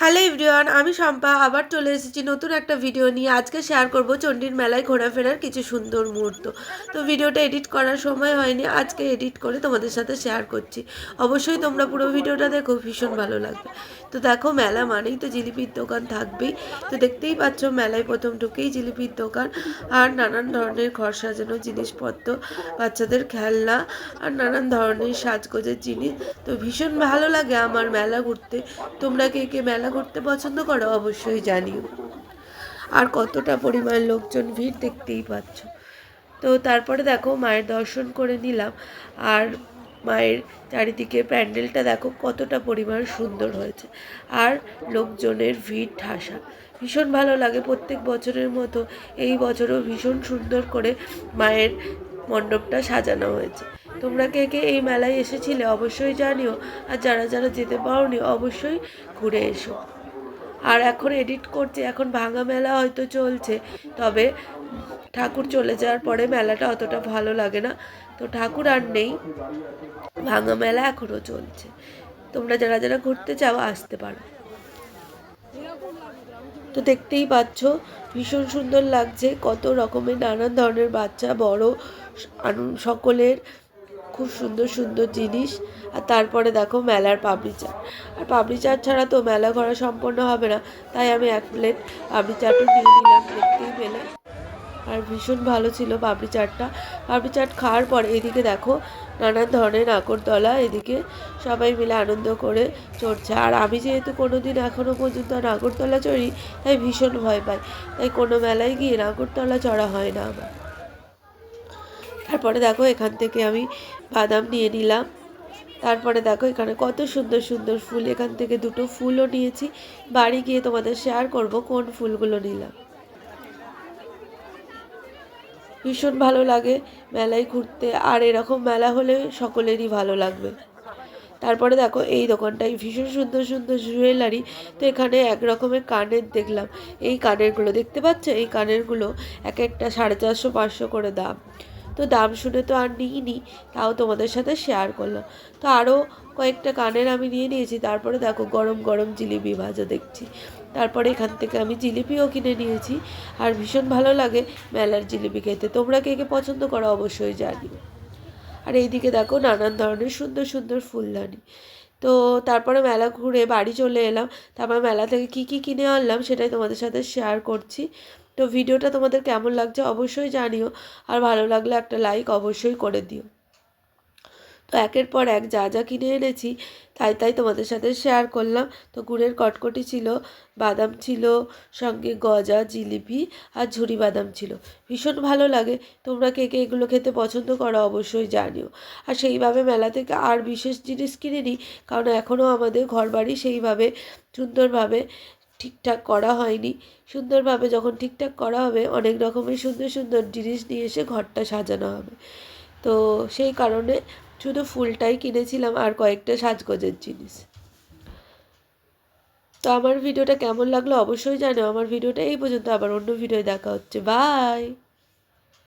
Hello everyone, আমি শম্পা। আবার চলে এসেছি নতুন একটা ভিডিও নিয়ে। আজকে শেয়ার করব চণ্ডীর মেলায় ঘোরাফেরার কিছু সুন্দর মুহূর্ত। তো ভিডিওটা এডিট করার সময় হয়নি, আজকে এডিট করে তোমাদের সাথে শেয়ার করছি। অবশ্যই তোমরা পুরো ভিডিওটা দেখো, ভীষণ ভালো লাগবে। তো দেখো, মেলা মানেই তো জিলিপির দোকান থাকবেই। তো দেখতেই পাচ্ছ, মেলায় প্রথম ঢুকেই জিলিপির দোকান। আর নানান ধরনের ঘর সাজানো জিনিসপত্র, বাচ্চাদের খেলনা, আর নানান ধরনের সাজগোজের জিনিস। তো ভীষণ ভালো লাগে আমার মেলা ঘুরতে। তোমরা কে কে মেলা ঘুরতে পছন্দ করো, অবশ্যই জানিও। আর কতটা পরিমাণ লোকজন ভিড় দেখতেই পাচ্ছ। তো তারপরে দেখো, মায়ের দর্শন করে নিলাম। আর মায়ের চারিদিকে প্যান্ডেলটা দেখো, কতটা পরিমাণ সুন্দর হয়েছে। আর লোকজনের ভিড় ঠাসা। ভীষণ ভালো লাগে প্রত্যেক বছরের মতো। এই বছরও ভীষণ সুন্দর করে মায়ের মণ্ডপটা সাজানো হয়েছে। তোমরা কে কে এই মেলায় এসেছিলে অবশ্যই জানিও, আর যারা যারা যেতে পারোনি অবশ্যই ঘুরে এসো। আর এখন এডিট করছে এখন ভাঙা মেলা হয়তো চলছে, তবে ঠাকুর চলে যাওয়ার পরে মেলাটা অতটা ভালো লাগে না। তো ঠাকুর আর নেই, ভাঙা মেলা এখনও চলছে। তোমরা যারা যারা ঘুরতে চাও, আসতে পারো। তো দেখতেই পাচ্ছ, ভীষণ সুন্দর লাগছে। কত রকমের নানান ধরনের বাচ্চা, বড় সকলের খুব সুন্দর সুন্দর জিনিস। আর তারপরে দেখো মেলার পাপড়ি চাট আর পাপড়ি চাট ছাড়া তো মেলা ঘোরা সম্পন্ন হবে না। তাই আমি এক প্লেট পাপড়ি চাটও নিয়ে নিলাম, দেখতেই পেলে। আর ভীষণ ভালো ছিল পাপড়ি চাটটা। পাপড়ি চাট খাওয়ার পর এদিকে দেখো নানান ধরনের নাগরদোলা এদিকে সবাই মিলে আনন্দ করে চড়ছে। আর আমি যেহেতু কোনো দিন এখনও পর্যন্ত নাগরদোলা চড়ি, তাই ভীষণ ভয় পাই। তাই কোনো মেলায় গিয়ে নাগরদোলা চড়া হয় না আমার। তারপরে দেখো এখান থেকে আমি বাদাম নিয়ে নিলাম। তারপরে দেখো এখানে কত সুন্দর সুন্দর ফুল। এখান থেকে দুটো ফুলও নিয়েছি। বাড়ি গিয়ে তোমাদের শেয়ার করব কোন ফুলগুলো নিলাম। ভীষণ ভালো লাগে মেলায় ঘুরতে। আর এরকম মেলা হলে সকলেরই ভালো লাগবে। তারপরে দেখো, এই দোকানটাই ভীষণ সুন্দর সুন্দর জুয়েলারি। তো এখানে এক রকমের কানের দেখলাম। এই কানেরগুলো, দেখতে পাচ্ছ? এই কানেরগুলো এক একটা সাড়ে চারশো, পাঁচশো করে দাম। তো দাম শুনে তো আর নিইনি, তাও তোমাদের সাথে শেয়ার করলাম। তো আরও কয়েকটা কানের আমি নিয়ে নিয়েছি, তারপরে দেখো গরম গরম জিলিপি ভাজা দেখছি। তারপরে এখান থেকে আমি জিলিপিও কিনে নিয়েছি, আর ভীষণ ভালো লাগে মেলার জিলিপি খেতে। তোমরা কে কে পছন্দ করো অবশ্যই জানিও। আর এইদিকে দেখো নানান ধরনের সুন্দর সুন্দর ফুলদানি। তো তারপরে মেলা ঘুরে বাড়ি চলে এলাম, তারপর মেলা থেকে কি কি কিনে আনলাম সেটাই তোমাদের সাথে শেয়ার করছি। তো ভিডিওটা তোমাদের কেমন লাগছে অবশ্যই জানিও, আর ভালো লাগলে একটা লাইক অবশ্যই করে দিও। তো একের পর এক যা যা কিনে এনেছি, তাই তাই তোমাদের সাথে শেয়ার করলাম। তো গুড়ের কটকটি ছিল, বাদাম ছিল, সঙ্গে গজা, জিলিপি আর ঝুরি বাদাম ছিল। ভীষণ ভালো লাগে, তোমরা কে কে এগুলো খেতে পছন্দ করো অবশ্যই জানিও। আর সেইভাবে মেলা থেকে আর বিশেষ জিনিস কিনে নিই কারণ এখনও আমাদের ঘরবাড়ি সেইভাবে সুন্দরভাবে ঠিকঠাক করা হয়নি। সুন্দরভাবে যখন ঠিকঠাক করা হবে, অনেক রকমের সুন্দর সুন্দর জিনিস নিয়ে এসে ঘরটা সাজানো হবে। তো সেই কারণে শুধু ফুলটাই কিনেছিলাম আর কয়েকটা সাজগোজের জিনিস। তো আমার ভিডিওটা কেমন লাগল অবশ্যই জানো আমার ভিডিওটা এই পর্যন্ত। আবার অন্য ভিডিও দেখা হচ্ছে। বাই!